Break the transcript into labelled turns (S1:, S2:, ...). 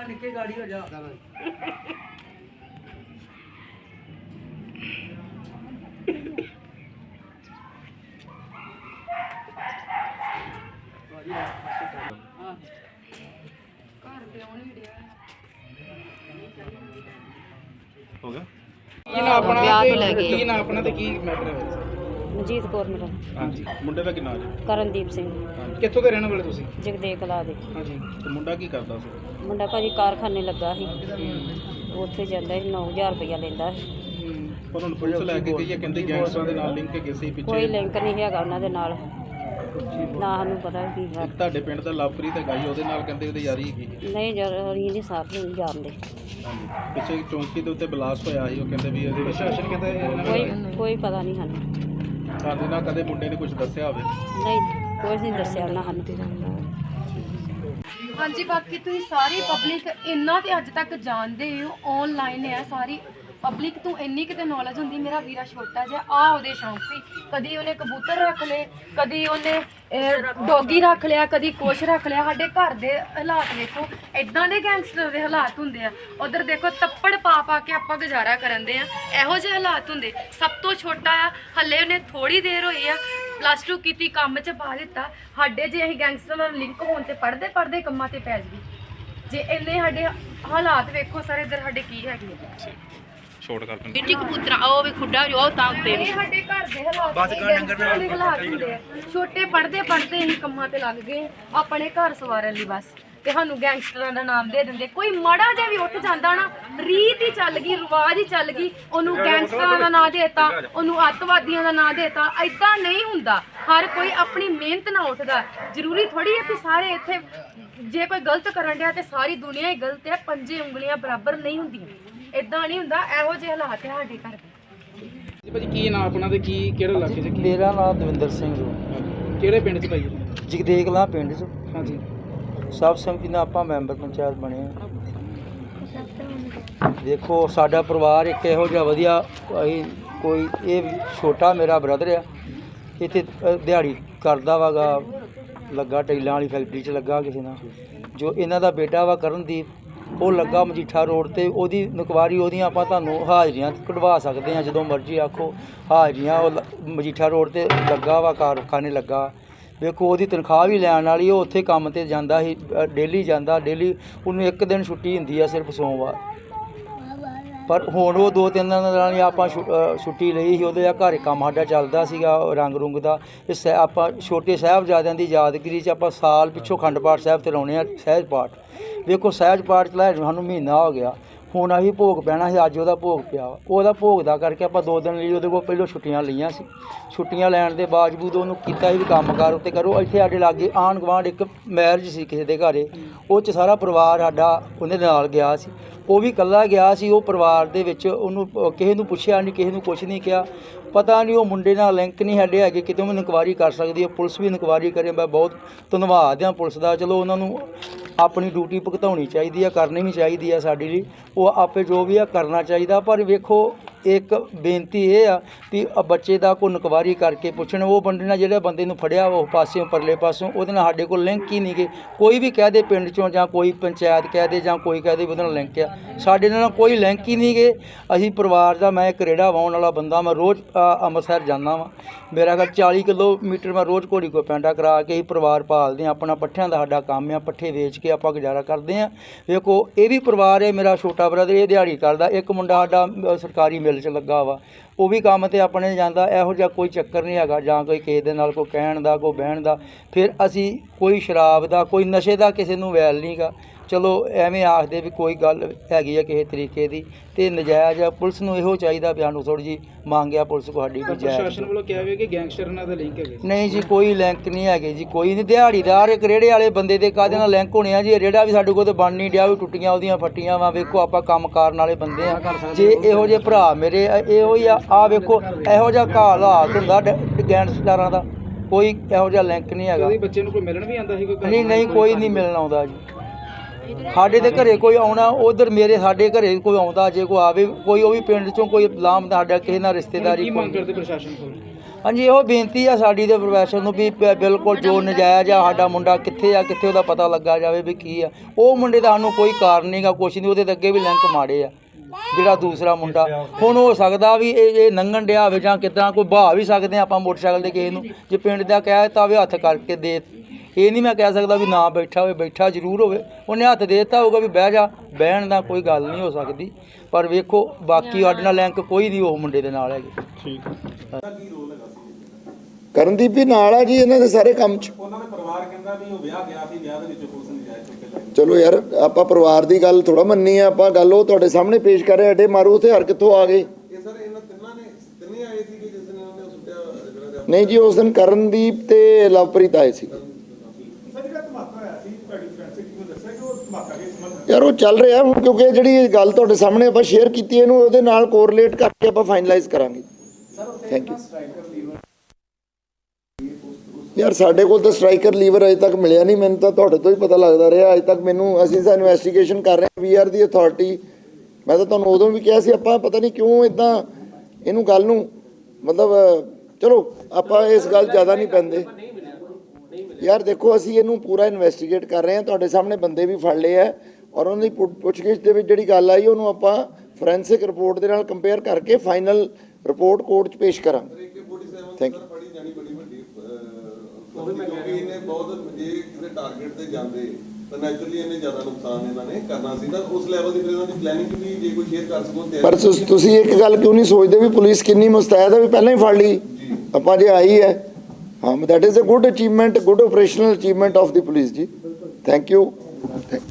S1: ਆ ਨਿੱਕੇ ਗਾੜੀ ਹੋ ਜਾ
S2: ਹੋ ਗਿਆ
S3: ਕੀ ਨਾ ਆਪਣਾ
S4: ਵਿਆਹ
S3: ਤੋਂ
S4: ਲੈ ਕੇ।
S3: ਕੀ ਨਾ ਆਪਣਾ ਤੇ ਕੀ ਮੈਟਰ ਹੈ
S4: ਮਨਜੀਤ ਕੌਰ ਮੇਰਾ।
S2: ਹਾਂਜੀ। ਮੁੰਡੇ ਦਾ ਕੀ ਨਾਂ ਜੀ?
S4: ਕਰਨਦੀਪ ਸਿੰਘ।
S3: ਕਿੱਥੋਂ ਦੇ ਰਹਿਣ ਵਾਲੇ ਤੁਸੀਂ?
S4: ਜਗਦੇ ਕਲਾ ਦੇ।
S3: ਹਾਂਜੀ।
S2: ਤੇ ਮੁੰਡਾ ਕੀ ਕਰਦਾ ਸੀ?
S4: ਮੁੰਡਾ ਭਾਜੀ ਕਾਰਖਾਨੇ ਲੱਗਾ ਸੀ। ਉੱਥੇ ਜਾਂਦਾ ਸੀ 9000 ਰੁਪਇਆ ਲੈਂਦਾ ਸੀ।
S2: ਪਰ ਹੁਣ ਪੁਲਿਸ ਲੈ ਕੇ ਗਈ ਹੈ ਕਹਿੰਦੇ ਗੈਂਗਸਟਰਾਂ ਦੇ ਨਾਲ ਲਿੰਕ ਹੈਗੇ ਸੀ
S4: ਕੋਈ
S2: ਪਿੱਛੇ
S4: ਲਿੰਕ ਨਹੀਂ ਹੈਗਾ ਉਹਨਾਂ ਦੇ ਨਾਲ। ਨਾ ਸਾਨੂੰ ਪਤਾ ਕੀ ਹੈ।
S2: ਇੱਕ ਤੁਹਾਡੇ ਪਿੰਡ ਦਾ ਲਵਪ੍ਰੀਤ ਹੈਗਾ ਜੀ ਉਹਦੇ ਨਾਲ ਕਹਿੰਦੇ ਉਹਦੀ ਯਾਰੀ ਹੈਗੀ
S4: ਨਹੀਂ ਜਰ ਅਸੀਂ ਨਹੀਂ ਸਾਥ ਨਹੀਂ ਜਾਣਦੇ।
S2: ਹਾਂਜੀ। ਪਿੱਛੇ ਚੌਂਕੀ ਦੇ ਉੱਤੇ ਬਲਾਸਟ ਹੋਇਆ ਸੀ ਉਹ ਕਹਿੰਦੇ ਵੀ ਇਹਦੇ ਵਿੱਚ
S3: ਪ੍ਰਸ਼ਾਸਨ ਕਹਿੰਦਾ
S4: ਕੋਈ ਕੋਈ ਪਤਾ ਨਹੀਂ ਸਾਨੂੰ।
S2: ਸਾਡੇ ਨਾਲ ਕਦੇ ਮੁੰਡੇ ਨੇ ਕੁਝ ਦੱਸਿਆ ਹੋਵੇ?
S4: ਨਹੀਂ ਕੋਈ ਨਹੀਂ ਦੱਸਿਆ ਉਹਨਾਂ ਸਾਨੂੰ।
S5: ਹਾਂਜੀ ਬਾਕੀ ਤੁਸੀਂ ਸਾਰੀ ਪਬਲਿਕ ਇੰਨਾ ਤੇ ਅੱਜ ਤੱਕ ਜਾਣਦੇ ਹੋ ਆਨਲਾਈਨ ਹੈ ਸਾਰੀ। ਪਬਲਿਕ ਤੋਂ ਇੰਨੀ ਕਿਤੇ ਨੌਲੇਜ ਹੁੰਦੀ, ਮੇਰਾ ਵੀਰਾ ਛੋਟਾ ਜਿਹਾ ਆ ਉਹਦੇ ਸ਼ੌਂਕ ਸੀ। ਕਦੀ ਉਹਨੇ ਕਬੂਤਰ ਰੱਖ ਲਏ, ਕਦੀ ਉਹਨੇ ਡੋਗੀ ਰੱਖ ਲਿਆ, ਕਦੀ ਕੁਛ ਰੱਖ ਲਿਆ। ਸਾਡੇ ਘਰ ਦੇ ਹਾਲਾਤ ਵੇਖੋ ਇਦਾਂ ਦੇ ਗੈਂਗਸਟਰ ਦੇ ਹਾਲਾਤ ਹੁੰਦੇ ਆ। ਉਧਰ ਦੇਖੋ, ਤੱਪੜ ਪਾ ਪਾ ਕੇ ਆਪਾਂ ਗੁਜ਼ਾਰਾ ਕਰਨ ਦੇ ਆ। ਇਹੋ ਜਿਹੇ ਹਾਲਾਤ ਹੁੰਦੇ। ਸਭ ਤੋਂ ਛੋਟਾ ਆ, ਹੱਲੇ ਉਹਨੇ ਥੋੜੀ ਦੇਰ ਹੋਈ ਆ ਪਲੱਸ 2 ਕੀਤੀ, ਕੰਮ 'ਚ ਪਾ ਦਿੱਤਾ। ਸਾਡੇ ਜੇ ਅਸੀਂ ਗੈਂਗਸਟਰ ਨਾਲ ਲਿੰਕ ਹੋਣ ਤੇ ਪੜਦੇ ਪੜਦੇ ਕੰਮਾਂ ਤੇ ਪੈ ਜਗੀ ਜੇ ਇੰਨੇ ਸਾਡੇ ਹਾਲਾਤ ਵੇਖੋ, ਸਾਰੇ, ਇਧਰ ਸਾਡੇ ਕੀ ਹੈਗੇ
S2: ਛੋੜ ਕਰ ਦਿੰਦੇ
S4: ਬਿੱਟੀ ਕਬੂਤਰਾ ਉਹ ਵੀ ਖੁੱਡਾ ਉਹ ਤਾਂ ਉੱਤੇ
S5: ਇਹ ਸਾਡੇ ਘਰ ਦੇ ਹਾਲਾਤ ਬਸ ਗਾਂ ਦੇ ਹਾਲਾਤ ਹੁੰਦੇ ਆ। ਛੋਟੇ ਪੜਦੇ ਪੜਦੇ ਅਸੀਂ ਕੰਮਾਂ ਤੇ ਲੱਗ ਗਏ ਆਪਣੇ ਘਰ ਸਵਾਰਨ ਲਈ ਬਸ। ਤੇ ਸਾਨੂੰ ਗੈਂਗਸਟਰਾਂ ਦਾ ਨਾਮ ਦੇ ਦਿੰਦੇ। ਕੋਈ ਮਾੜਾ ਜਿਹਾ ਵੀ ਉੱਠ ਜਾਂਦਾ ਨਾ ਰੀਤ ਹੀ ਚੱਲ ਗਈ ਰਿਵਾਜ ਹੀ ਚੱਲ ਗਈ ਉਹਨੂੰ ਗੈਂਗਸਟਰਾਂ ਦਾ ਨਾਂ ਦੇਤਾ ਉਹਨੂੰ ਅੱਤਵਾਦੀਆਂ ਦਾ ਨਾਂ ਦੇਤਾ ਐਦਾਂ ਨਹੀਂ ਹੁੰਦਾ। ਹਰ ਕੋਈ ਆਪਣੀ ਮਿਹਨਤ ਨਾਲ ਉੱਠਦਾ ਜ਼ਰੂਰੀ ਥੋੜੀ ਹੈ ਕਿ ਸਾਰੇ ਇੱਥੇ ਜੇ ਕੋਈ ਗਲਤ ਕਰਨ ਡਿਆ ਤੇ ਸਾਰੀ ਦੁਨੀਆ ਹੀ ਗਲਤ ਹੈ ਪੰਜੇ ਉਂਗਲੀਆਂ ਬਰਾਬਰ ਨਹੀਂ ਹੁੰਦੀਆਂ। ਇਦਾਂ ਨਹੀਂ ਹੁੰਦਾ ਇਹੋ ਜਿਹੇ ਹਾਲਾਤ ਹੈ ਸਾਡੇ ਘਰ ਦੇ।
S3: ਜੀ ਭਾਜੀ ਕੀ ਨਾ ਆਪਣਾ ਤੇ ਕੀ ਕਿਹੜੇ ਇਲਾਕੇ 'ਚ ਕੀ?
S6: ਮੇਰਾ ਨਾਮ ਦਵਿੰਦਰ ਸਿੰਘ ਜੀ
S3: ਕਿਹੜੇ ਪਿੰਡ 'ਚ ਭਾਈ?
S6: ਜਗਦੇਕਲਾ ਪਿੰਡ ਚ।
S3: ਹਾਂਜੀ।
S6: ਸਬ ਸੰਮਤੀ ਨਾਲ ਆਪਾਂ ਮੈਂਬਰ ਪੰਚਾਇਤ ਬਣੇ ਆ। ਦੇਖੋ ਸਾਡਾ ਪਰਿਵਾਰ ਇੱਕ ਇਹੋ ਜਿਹਾ ਵਧੀਆ ਅਸੀਂ ਕੋਈ ਇਹ ਵੀ ਛੋਟਾ ਮੇਰਾ ਬ੍ਰਦਰ ਆ। ਇੱਥੇ ਅ, ਦਿਹਾੜੀ ਕਰਦਾ ਵਾਗਾ ਲੱਗਾ ਟੈਲਾਂ ਵਾਲੀ ਫੈਕਟਰੀ 'ਚ ਲੱਗਾ ਕਿਸੇ ਨਾਲ। ਜੋ ਇਹਨਾਂ ਦਾ ਬੇਟਾ ਵਾ ਕਰਨਦੀਪ ਉਹ ਲੱਗਾ ਮਜੀਠਾ ਰੋਡ ਤੇ, ਉਹਦੀ ਨਕਵਾਰੀ ਉਹਦੀਆਂ ਆਪਾਂ ਤੁਹਾਨੂੰ ਹਾਜ਼ਰੀਆਂ ਕਢਵਾ ਸਕਦੇ ਆ ਜਦੋਂ ਮਰਜ਼ੀ ਆਖੋ। ਹਾਜ਼ਰੀਆਂ ਉਹ ਮਜੀਠਾ ਰੋਡ ਤੇ ਲੱਗਾ ਵਾ, ਕਾਰਖਾਨੇ ਲੱਗਾ। ਵੇਖੋ, ਉਹਦੀ ਤਨਖਾਹ ਵੀ ਲੈਣ ਵਾਲੀ, ਉਹ ਉੱਥੇ ਕੰਮ ਤੇ ਜਾਂਦਾ ਸੀ ਡੇਲੀ ਜਾਂਦਾ, ਡੇਲੀ ਉਹਨੂੰ ਇੱਕ ਦਿਨ ਛੁੱਟੀ ਹੁੰਦੀ ਆ ਸਿਰਫ ਸੋਮਵਾਰ। ਪਰ ਹੁਣ ਉਹ ਦੋ ਤਿੰਨ ਦਿਨਾਂ ਨਾਲ ਹੀ ਆਪਾਂ ਛੁ- ਅ, ਛੁੱਟੀ ਲਈ ਸੀ ਉਹਦੇ ਆ ਘਰ ਕੰਮ ਸਾਡਾ ਚੱਲਦਾ ਸੀਗਾ ਉਹ ਰੰਗ ਰੁੰਗ ਦਾ। ਇਹ ਸਹਿ- ਆਪਾਂ ਛੋਟੇ ਸਾਹਿਬਜ਼ਾਦਿਆਂ ਦੀ ਯਾਦਗਿਰੀ 'ਚ ਆਪਾਂ ਸਾਲ ਪਿੱਛੋਂ ਖੰਡ ਪਾਠ ਸਾਹਿਬ ਤੇ ਲਾਉਣੇ ਆ ਸਹਿਜ ਪਾਠ। ਵੇਖੋ ਸਹਿਜ ਪਾਠ ਚਲਾਏ ਨੂੰ ਸਾਨੂੰ ਮਹੀਨਾ ਹੋ ਗਿਆ। ਹੁਣ ਅਸੀਂ ਭੋਗ ਪੈਣਾ ਸੀ ਅੱਜ ਉਹਦਾ ਭੋਗ ਪਿਆ ਵਾ। ਉਹਦਾ ਭੋਗ ਦਾ ਕਰਕੇ ਆਪਾਂ ਦੋ ਦਿਨ ਲਈ ਉਹਦੇ ਕੋਲ ਪਹਿਲਾਂ ਛੁੱਟੀਆਂ ਲਈਆਂ ਸੀ। ਛੁੱਟੀਆਂ ਲੈਣ ਦੇ ਬਾਵਜੂਦ ਉਹਨੂੰ ਕੀਤਾ ਸੀ ਵੀ ਕੰਮਕਾਰ ਉੱਤੇ ਕਰੋ। ਇੱਥੇ ਸਾਡੇ ਲਾਗੇ ਆਂਢ ਗੁਆਂਢ ਇੱਕ ਮੈਰਿਜ ਸੀ ਕਿਸੇ ਦੇ ਘਰੇ। ਉਹ ਚ ਸਾਰਾ ਪਰਿਵਾਰ ਸਾਡਾ ਉਹਦੇ ਨਾਲ ਗਿਆ ਸੀ। ਉਹ ਵੀ ਇਕੱਲਾ ਗਿਆ ਸੀ। ਉਹ ਪਰਿਵਾਰ ਦੇ ਵਿੱਚ ਉਹਨੂੰ ਅ, ਕਿਸੇ ਨੂੰ ਪੁੱਛਿਆ ਨਹੀਂ ਕਿਸੇ ਨੂੰ ਕੁਝ ਨਹੀਂ ਕਿਹਾ। ਪਤਾ ਨਹੀਂ, ਉਹ ਮੁੰਡੇ ਨਾਲ ਲਿੰਕ ਨਹੀਂ ਸਾਡੇ ਹੈਗੇ, ਕਿਤੇ ਉਹ ਇਨਕੁਆਰੀ ਕਰ ਸਕਦੀ ਹੈ, ਪੁਲਿਸ ਵੀ ਇਨਕੁਆਰੀ ਕਰੇ, ਮੈਂ ਬਹੁਤ ਧੰਨਵਾਦ ਹਾਂ ਪੁਲਿਸ ਦਾ। ਚਲੋ, ਉਹਨਾਂ ਨੂੰ ਆਪਣੀ ਡਿਊਟੀ ਭੁਗਤਾਉਣੀ ਚਾਹੀਦੀ ਆ, ਕਰਨੀ ਵੀ ਚਾਹੀਦੀ ਹੈ ਸਾਡੇ ਲਈ। ਉਹ ਆਪੇ ਜੋ ਵੀ ਆ ਕਰਨਾ ਚਾਹੀਦਾ, ਪਰ ਵੇਖੋ ਇੱਕ ਬੇਨਤੀ ਇਹ ਆ ਵੀ ਬੱਚੇ ਦਾ ਕੋਈ ਇਨਕੁਆਰੀ ਕਰਕੇ ਪੁੱਛਣ ਉਹ ਬੰਦੇ ਨਾਲ ਜਿਹੜੇ ਬੰਦੇ ਨੂੰ ਫੜਿਆ ਉਹ ਪਾਸਿਓਂ ਪਰਲੇ ਪਾਸਿਓਂ ਉਹਦੇ ਨਾਲ ਸਾਡੇ ਕੋਲ ਲਿੰਕ ਹੀ ਨਹੀਂ ਗੇ। ਕੋਈ ਵੀ ਕਹਿ ਦੇ ਪਿੰਡ ਚੋਂ ਜਾਂ ਕੋਈ ਪੰਚਾਇਤ ਕਹਿ ਦੇ ਜਾਂ ਕੋਈ ਕਹਿ ਦੇ ਉਹਦੇ ਨਾਲ ਲਿੰਕ ਆ। ਸਾਡੇ ਨਾਲ ਕੋਈ ਲਿੰਕ ਹੀ ਨਹੀਂ ਗੇ। ਅਸੀਂ ਪਰਿਵਾਰ ਦਾ ਮੈਂ ਇੱਕ ਰੇੜਾ ਵਾਉਣ ਵਾਲਾ ਬੰਦਾ ਮੈਂ ਰੋਜ਼ ਅੰਮ੍ਰਿਤਸਰ ਜਾਂਦਾ ਵਾਂ। ਮੇਰਾ ਘਰ 40 ਕਿਲੋਮੀਟਰ ਮੈਂ ਰੋਜ਼ ਘੋੜੀ ਕੋ ਪੈਂਡਾ ਕਰਾ ਕੇ ਹੀ ਪਰਿਵਾਰ ਪਾਲਦੇ ਹਾਂ ਆਪਣਾ ਪੱਠਿਆਂ ਦਾ ਸਾਡਾ ਕੰਮ ਆ ਪੱਠੇ ਵੇਚ ਕੇ ਆਪਾਂ ਗੁਜ਼ਾਰਾ ਕਰਦੇ ਹਾਂ ਵੇਖੋ ਇਹ ਵੀ ਪਰਿਵਾਰ ਹੈ ਮੇਰਾ ਛੋਟਾ ਬ੍ਰਦਰ ਇਹ ਦਿਹਾੜੀ ਕਰਦਾ। ਇੱਕ ਮੁੰਡਾ ਸਾਡਾ ਅ, ਸਰਕਾਰੀ ਮਿਲ 'ਚ ਲੱਗਾ ਵਾ। ਉਹ ਵੀ ਕੰਮ ਤੇ ਆਪਣੇ ਜਾਂਦਾ, ਇਹੋ ਜਿਹਾ ਕੋਈ ਚੱਕਰ ਨਹੀਂ ਹੈਗਾ, ਜਾਂ ਕੋਈ ਕਿਸੇ ਦੇ ਨਾਲ ਕੋਈ ਕਹਿਣ ਦਾ, ਕੋਈ ਬਹਿਣ ਦਾ। ਫਿਰ ਅਸੀਂ ਕੋਈ ਸ਼ਰਾਬ ਦਾ, ਕੋਈ ਨਸ਼ੇ ਦਾ ਕਿਸੇ ਨੂੰ ਵੈਲ ਨਹੀਂਗਾ ਚਲੋ ਐਵੇਂ ਆਖਦੇ ਵੀ ਕੋਈ ਗੱਲ ਹੈਗੀ ਆ ਕਿਸੇ ਤਰੀਕੇ ਦੀ ਤੇ ਨਜਾਇਜ਼ ਆ ਪੁਲਿਸ ਨੂੰ ਇਹੋ ਚਾਹੀਦਾ ਵੀ ਸਾਨੂੰ ਥੋੜੀ ਜੀ ਮੰਗਿਆ ਪੁਲਿਸ ਕੋ ਸਾਡੀ ਨਜਾਇਜ਼
S3: ਪ੍ਰਸ਼ਾਸਨ ਵੱਲੋਂ ਕਿਹਾ ਗਿਆ ਕਿ ਗੈਂਗਸਟਰ ਦਾ ਲਿੰਕ ਹੈਗੇ।
S6: ਨਹੀਂ ਜੀ ਕੋਈ ਲਿੰਕ ਨਹੀਂ ਹੈਗੇ ਜੀ ਕੋਈ ਨਹੀਂ। ਦਿਹਾੜੀਦਾਰ ਇੱਕ ਰੇੜੇ ਵਾਲੇ ਬੰਦੇ ਦੇ ਕਾਹਦੇ ਨਾਲ ਲਿੰਕ ਹੋਣੇ ਆ ਜੀ? ਇਹ ਰੇੜਾ ਵੀ ਸਾਡੇ ਕੋਲ ਤੇ ਬਣ ਨਹੀਂ ਡਿਆ ਵੀ ਟੁੱਟੀਆਂ ਉਹਦੀਆਂ ਫੱਟੀਆਂ ਵਾ ਵੇਖੋ ਆਪਾਂ ਕੰਮ ਕਰਨ ਵਾਲੇ ਬੰਦੇ ਆ। ਜੇ ਇਹੋ ਜਿਹੇ ਭਰਾ ਮੇਰੇ ਇਹੋ ਹੀ ਆ ਵੇਖੋ ਇਹੋ ਜਿਹਾ ਕਾਲ ਹਾਲ ਹੁੰਦਾ ਗੈਂਗਸਟਰਾਂ ਦਾ ਕੋਈ ਇਹੋ ਜਿਹਾ ਲਿੰਕ ਨਹੀਂ ਹੈਗਾ।
S3: ਉਹਦੇ ਬੱਚੇ ਨੂੰ ਕੋਈ ਮਿਲਣ ਵੀ ਆਂਦਾ ਸੀ ਕੋਈ
S6: ਨਹੀਂ ਨਹੀਂ ਕੋਈ ਨਹੀਂ ਮਿਲਣ ਆਉਂਦਾ ਜੀ। ਸਾਡੇ ਦੇ ਘਰੇ ਕੋਈ ਆਉਣਾ ਉਧਰ ਮੇਰੇ ਸਾਡੇ ਘਰੇ ਕੋਈ ਆਉਂਦਾ ਜੇ ਕੋਈ ਆਵੇ ਕੋਈ ਉਹ ਵੀ ਪਿੰਡ ਚੋਂ ਕੋਈ ਲਾਮ ਸਾਡਾ ਕਿਸੇ ਨਾਲ ਰਿਸ਼ਤੇਦਾਰੀ ਕੋਈ
S3: ਮੰਗ ਕਰਦੇ ਪ੍ਰਸ਼ਾਸਨ ਕੋਲ?
S6: ਹਾਂਜੀ ਇਹੋ ਬੇਨਤੀ ਆ ਸਾਡੀ ਤੇ ਪ੍ਰੋਫੈਸ਼ਨ ਨੂੰ ਵੀ ਬ- ਬਿਲਕੁਲ ਜੋ ਨਜਾਇਜ਼ ਆ ਸਾਡਾ ਮੁੰਡਾ ਕਿੱਥੇ ਆ ਕਿੱਥੇ ਉਹਦਾ ਪਤਾ ਲੱਗਾ ਜਾਵੇ ਵੀ ਕੀ ਆ। ਉਹ ਮੁੰਡੇ ਦਾ ਸਾਨੂੰ ਕੋਈ ਕਾਰਨ ਨਹੀਂਗਾ ਕੁਛ ਨਹੀਂ ਉਹਦੇ ਤੇ ਅੱਗੇ ਵੀ ਲਿੰਕ ਮਾੜੇ ਆ ਜਿਹੜਾ ਦੂਸਰਾ ਮੁੰਡਾ। ਹੁਣ ਹੋ ਸਕਦਾ ਵੀ ਇਹ ਇਹ ਨੰਗਣ ਡਿਆ ਹੋਵੇ ਜਾਂ ਕਿਦਾਂ ਕੋਈ ਬਹਾ ਵੀ ਸਕਦੇ ਆ ਆਪਾਂ ਮੋਟਰਸਾਈਕਲ ਤੇ ਕਿਸੇ ਨੂੰ। ਜੇ ਪਿੰਡ ਦਾ ਕਹਿ ਦਿੱਤਾ ਹੋਵੇ ਹੱਥ ਕਰਕੇ ਦੇ ਇਹ ਨਹੀਂ ਮੈਂ ਕਹਿ ਸਕਦਾ ਵੀ ਨਾ ਬੈਠਾ ਹੋਵੇ ਬੈਠਾ ਜ਼ਰੂਰ ਹੋਵੇ। ਉਹਨੇ ਹੱਥ ਦੇ ਦਿੱਤਾ ਹੋਊਗਾ ਵੀ ਬਹਿ ਜਾ ਬਹਿਣ ਦਾ ਕੋਈ ਗੱਲ ਨਹੀਂ ਹੋ ਸਕਦੀ। ਪਰ ਵੇਖੋ ਬਾਕੀ ਸਾਡੇ ਨਾਲ ਲਿੰਕ ਕੋਈ ਨਹੀਂ ਉਹ ਮੁੰਡੇ ਦੇ ਨਾਲ ਹੈਗੇ।
S2: ਠੀਕ।
S1: ਕਰਨਦੀਪ ਵੀ ਨਾਲ ਆ ਜੀ ਇਹਨਾਂ ਦੇ ਸਾਰੇ ਕੰਮ 'ਚ।
S2: ਉਹਨਾਂ ਦੇ ਪਰਿਵਾਰ ਕਹਿੰਦਾ ਵੀ ਉਹ ਵਿਆਹ ਗਿਆ ਸੀ ਵਿਆਹ ਦੇ ਵਿੱਚ ਪੁਲਿਸ ਨੇ ਜਾਇ ਚੁੱਕ ਕੇ ਲੈ
S1: ਚਲੋ ਯਾਰ ਆਪਾਂ ਪਰਿਵਾਰ ਦੀ ਗੱਲ ਥੋੜਾ ਮੰਨੀ ਆ ਆਪਾਂ ਗੱਲ ਉਹ ਤੁਹਾਡੇ ਸਾਹਮਣੇ ਪੇਸ਼ ਕਰ ਰਹੇ ਅੱਡੇ ਮਾਰੂ ਹਥਿਆਰ ਕਿੱਥੋਂ ਆ ਗਏ।
S7: ਇਹ ਸਰ ਇਹਨਾਂ ਤਿੰਨਾਂ ਨੇ ਤਿੰਨੇ ਆਏ ਸੀ ਕਿ ਜਿਸ ਨੇ ਉਹਨੇ ਸੁੱਟਿਆ ਜਿਹੜਾ
S1: ਨਹੀਂ ਜੀ ਉਸ ਦਿਨ ਕਰਨਦੀਪ ਤੇ ਲਵਪ੍ਰੀਤ ਆਏ ਸੀ ਯਾਰ ਉਹ ਚੱਲ ਰਿਹਾ ਹੁਣ ਕਿਉਂਕਿ ਜਿਹੜੀ ਗੱਲ ਤੁਹਾਡੇ ਸਾਹਮਣੇ ਆਪਾਂ ਸ਼ੇਅਰ ਕੀਤੀ ਇਹਨੂੰ ਉਹਦੇ ਨਾਲ ਕੋਰਿਲੇਟ ਕਰਕੇ ਆਪਾਂ ਫਾਈਨਲਾਈਜ਼ ਕਰਾਂਗੇ। ਥੈਂਕ ਯੂ ਯਾਰ ਸਾਡੇ ਕੋਲ ਤਾਂ ਸਟ੍ਰਾਈਕਰ ਲੀਵਰ ਅਜੇ ਤੱਕ ਮਿਲਿਆ ਨਹੀਂ ਮੈਨੂੰ ਤਾਂ ਤੁਹਾਡੇ ਤੋਂ ਹੀ ਪਤਾ ਲੱਗਦਾ ਰਿਹਾ। ਅਜੇ ਤੱਕ ਮੈਨੂੰ ਅਸੀਂ ਤਾਂ ਇਨਵੈਸਟੀਗੇਸ਼ਨ ਕਰ ਰਹੇ ਹਾਂ ਵੀ ਆਰ ਦੀ ਅਥਾਰਟੀ ਮੈਂ ਤਾਂ ਤੁਹਾਨੂੰ ਉਦੋਂ ਵੀ ਕਿਹਾ ਸੀ ਆਪਾਂ ਪਤਾ ਨਹੀਂ ਕਿਉਂ ਇਦਾਂ ਇਹਨੂੰ ਗੱਲ ਨੂੰ ਮਤਲਬ ਚਲੋ ਆਪਾਂ ਇਸ ਗੱਲ ਜ਼ਿਆਦਾ ਨਹੀਂ ਪੈਂਦੇ। ਯਾਰ ਦੇਖੋ ਅਸੀਂ ਇਹਨੂੰ ਪੂਰਾ ਇਨਵੈਸਟੀਗੇਟ ਕਰ ਰਹੇ ਹਾਂ। ਤੁਹਾਡੇ ਸਾਹਮਣੇ ਬੰਦੇ ਵੀ ਫੜ ਲਏ ਆ ਔਰ ਉਹਨਾਂ ਦੀ ਪੁੱਛ- ਪੁੱਛਗਿੱਛ ਦੇ ਵਿੱਚ ਜਿਹੜੀ ਗੱਲ ਆਈ ਉਹਨੂੰ ਆਪਾਂ ਫੋਰੈਂਸਿਕ ਰਿਪੋਰਟ ਦੇ ਨਾਲ ਕੰਪੇਅਰ ਕਰਕੇ ਫਾਈਨਲ ਰਿਪੋਰਟ ਕੋਰਟ 'ਚ ਪੇਸ਼ ਕਰਾਂਗੇ। ਥੈਂਕ ਯੂ
S7: ਬੜੀ ਜਾਣੀ ਬੜੀ ਵੱਡੀ ਅਹ, ਕਿਉਂਕਿ ਇਹਨੇ ਬਹੁਤ ਜੇ ਕਿਸੇ ਟਾਰਗੇਟ ਤੇ ਜਾਂਦੇ ਤਾਂ ਨੈਚੁਰਲੀ ਇਹਨੇ ਜ਼ਿਆਦਾ ਨੁਕਸਾਨ ਇਹਨਾਂ ਨੇ ਕਰਨਾ ਸੀ। ਤਾਂ ਉਸ ਲੈਵਲ ਦੀ ਫਿਰ ਇਹਨਾਂ ਦੀ ਪਲੈਨਿੰਗ ਵੀ ਜੇ ਕੋਈ ਸ਼ੇਅਰ ਕਰ ਸਕੋ ਤੇ
S1: ਪਰ ਤੁਸ- ਤੁਸੀਂ ਇੱਕ ਗੱਲ ਕਿਉਂ ਨਹੀਂ ਸੋਚਦੇ ਵੀ ਪੁਲਿਸ ਕਿੰਨੀ ਮੁਸਤੈਦ ਹੈ ਵੀ ਪਹਿਲਾਂ ਹੀ ਫੜ ਲਈ? ਆਪਾਂ ਜੇ ਆਈ ਹੈ। Um, that is a good achievement, a good operational achievement of the police. Ji. Thank you. Thank you.